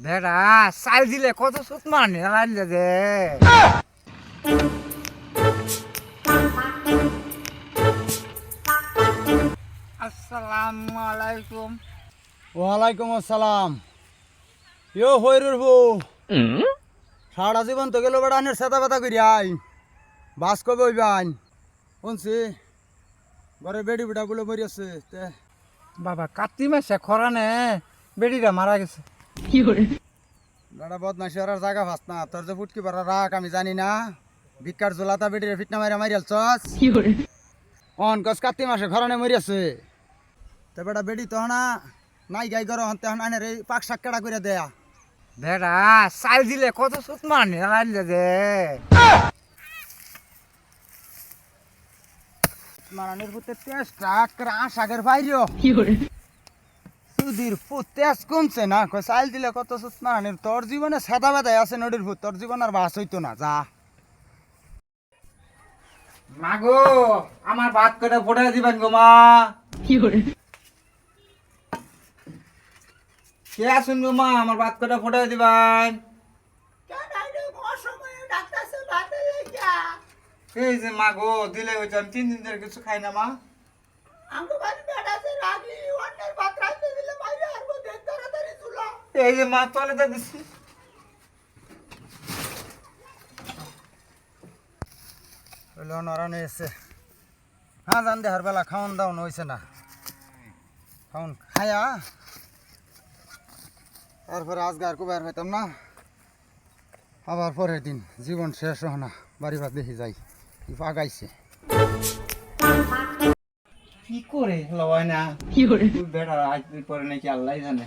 বেড়া চাল দিলে কত সুত মানে? আনলে যে। আসসালামু আলাইকুম। ওয়ালাইকুম আসসালাম। ইয়ো হইরুর বউ। সারা জীবন তো গেল বেড়া আনের সেতা বেতা করি আই। বাস কবে হইবান? শুনছি ঘরে বেড়ি বেটা গুলো মরি আছে তে বাবা কাতি মাসে খরানে বেড়িটা মারা গেছে। বেড়া বদমাসি আর জায়গা ফাস না। তোর যে ফুটকি পারা রাখ আমি জানি না। ভিক্ষার জোলাতা বেড়িরে ফিটনা মারি মারি চস। অন কস কাতি মাসে ঘরনে মরি আছে তে বেটা বেড়ি তো না নাই গাই গর হন্তে হন আনের এই পাক শাক কেডা করে দেয়া। বেড়া চাল দিলে কত সুত মানে আনলে যে। মারানের পুতে করে আশাগের বাইরেও। সুধীর পুত তেজ কমছে না। কই চাইল দিলে কত সুত মারানের তোর জীবনে সাদা বাদাই আছে নদীর পুত তোর জীবন আর বাস হইতো না যা। মাগো আমার ভাত করে ফোটা দিবেন গো মা। কে আসুন গো মা? আমার ভাত করে ফোটা দিবেন। এই যে মা গো দিলে হইতো আমি তিন দিন ধরে কিছু খাই না মা। এই যে মা তলে তো দিছি। হইল নরানো এসে হ্যাঁ জান দে বেলা খাওন দাওন হইছে না। খাওন খায়া। তারপরে আজকে আর কুবার হইতাম না। আবার পরের দিন। জীবন শেষ হো না। বাড়ি ভাত দেখি যাই। পাগাইছে কি করে? লওয়ায় না। কি তুই বেড়া আজ পরে নাকি আল্লাহ জানে।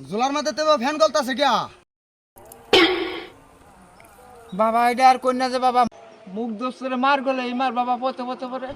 জোলার মাঝে তো ফ্যান গলতাছে কিয়া বাবা, এটা আর কন্যা যে বাবা, মুখ দোস্তরে মার গলে মার বাবা, পথে পথে পরে